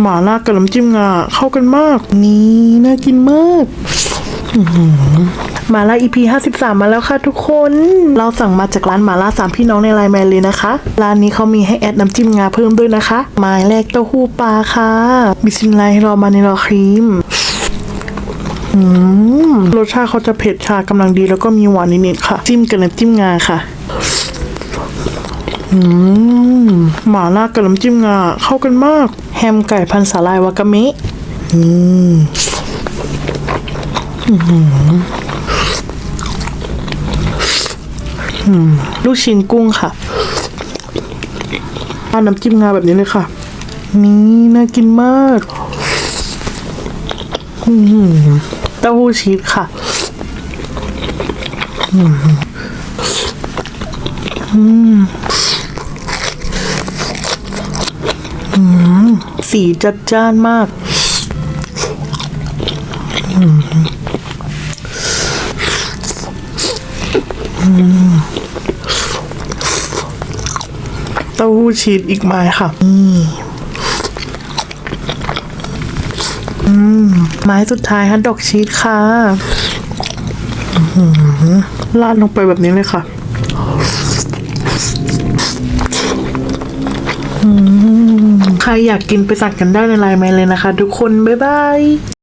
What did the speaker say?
หมาล่ากับน้ำจิ้มงาเข้ากันมาก นี่น่ากินมากอื้อหือหมาล่า EP 53 มาแล้วค่ะทุกคน เราสั่งมาจากร้านหมาล่าสามพี่น้องในไลน์แมนเลยนะคะ ร้านนี้เขามีให้แอดน้ำจิ้มงาเพิ่มด้วยนะคะหมายแรกเต้าหู้ปลาค่ะ บิสมิลลาฮิรเราะห์มานิรเราะฮีมอืมรสชาติเขาจะเผ็ดชากำลังดีแล้วก็มีหวานนิดๆค่ะ จิ้มกับน้ำจิ้มงาค่ะ อืม หมาล่ากับน้ำจิ้มงาเข้ากันมาก แฮมไก่พันสาลายวากาเมะอืมลูกชิ้นกุ้งค่ะราน้ำจิ้มงาแบบนี้เลยค่ะ นี่น่ากินมากเต้าหู้ชีสค่ะอืมอืมอืม สีจัดจ้านมาก เต้าหู้ชีสอีกไม้ค่ะไม้สุดท้ายฮะดอกชีสค่ะอื้อหือราดลงไปแบบนี้เลยค่ะ ใครอยากกินไปสั่งกันได้ในไลน์แมนเลยนะคะ ทุกคน บ๊ายบาย